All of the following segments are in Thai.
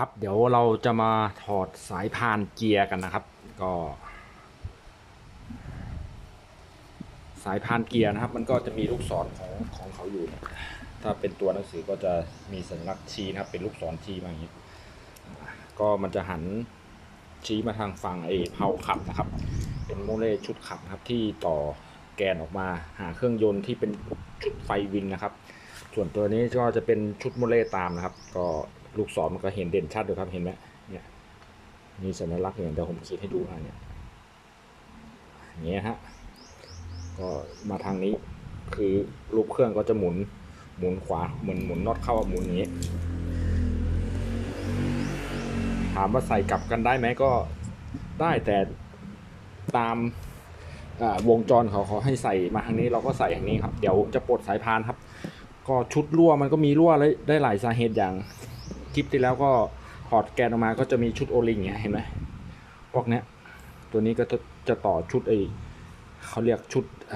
ครับ เดี๋ยวเราจะมาถอดสายพานเกียร์กันนะครับ ก็ สายพานเกียร์นะครับ มันก็จะมีลูกศรของของเขาอยู่ ถ้าเป็นตัวหนังสือก็จะมีสัญลักษณ์ชี้นะครับ เป็นลูกศรชี้มาอย่างนี้ ก็มันจะหันชี้มาทางฝั่งไอ้เพาขับนะครับ เป็นโมเลชุดขับนะครับที่ต่อแกนออกมาหาเครื่องยนต์ที่เป็นชุดไฟวินนะครับ ส่วนตัวนี้ก็จะเป็นชุดโมเลตามนะครับ ก็ ลูกศรมันก็เห็นเด่นชัดเลยครับเห็นไหมเนี่ยมีสัญลักษณ์อย่างเดี๋ยวผมขีดให้ดูนะเนี่ยอย่างเงี้ยฮะก็มาทางนี้คือลูกเครื่องก็จะหมุนหมุนขวาเหมือนหมุนน็อตเข้าหมุนอย่างนี้ ถามว่าใส่กลับกันได้ไหมก็ได้แต่ตามวงจรเขาเขาให้ใส่มาทางนี้เราก็ใส่อย่างนี้ครับ เดี๋ยวจะปลดสายพานครับ ก็ชุดรั่วมันก็มีรั่วได้หลายสาเหตุอย่าง คลิปที่แล้วก็ถอดแกนออกมาก็จะมีชุดโอลิงเนี่ยเห็นไหมพวกเนี้ยตัวนี้ก็จะต่อชุดไอเขาเรียกชุดอ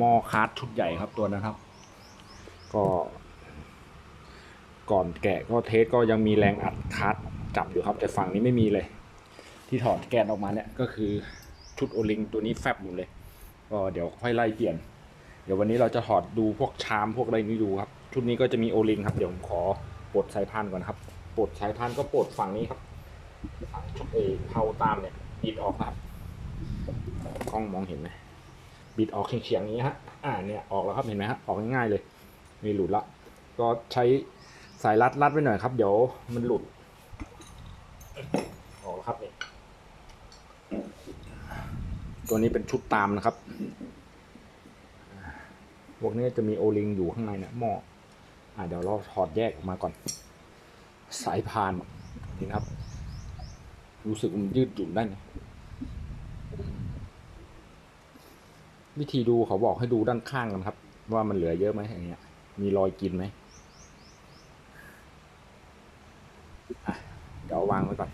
มอคาร์ดชุดใหญ่ครับตัวนั้นครับ ก็ ก่อนแกะก็เทสก็ยังมีแรงอัดคาร์ดจับอยู่ครับ แต่ฝั่งนี้ไม่มีเลย ที่ถอดแกนออกมาเนี่ยก็คือชุดโอลิงตัวนี้แฟบหมดเลย ก็เดี๋ยวค่อยไล่เปลี่ยน เดี๋ยววันนี้เราจะถอดดูพวกชามพวกอะไรนี้ดูครับ ชุดนี้ก็จะมีโอลิงครับ เดี๋ยวผมขอปลดสายพานก่อนครับปลดสายพานก็ปลดฝั่งนี้ครับฝั่งชุดเอเผาตามเนี่ยบิดออกครับกล้องมองเห็นไหมบิดออกเฉียงๆอย่างนี้ฮะอ่าเนี่ยออกแล้วครับเห็นไหมฮะออกง่ายๆเลยมีหลุดละ ก็ใช้สายรัดรัดไว้หน่อยครับ เดี๋ยวมันหลุดออกแล้วครับนี่ตัวนี้เป็นชุดตามนะครับพวกนี้จะมีโอลิงอยู่ข้างในเนี่ยหม้อ อ่าเดี๋ยวเราถอดแยกออกมาก่อน สายพานนี่นะครับ รู้สึกมันยืดหยุ่นได้นะวิธีดูเขาบอกให้ดูด้านข้างกันครับ ว่ามันเหลือเยอะไหมอย่างเงี้ย มีรอยกินไหมเดี๋ยววางไว้ก่อน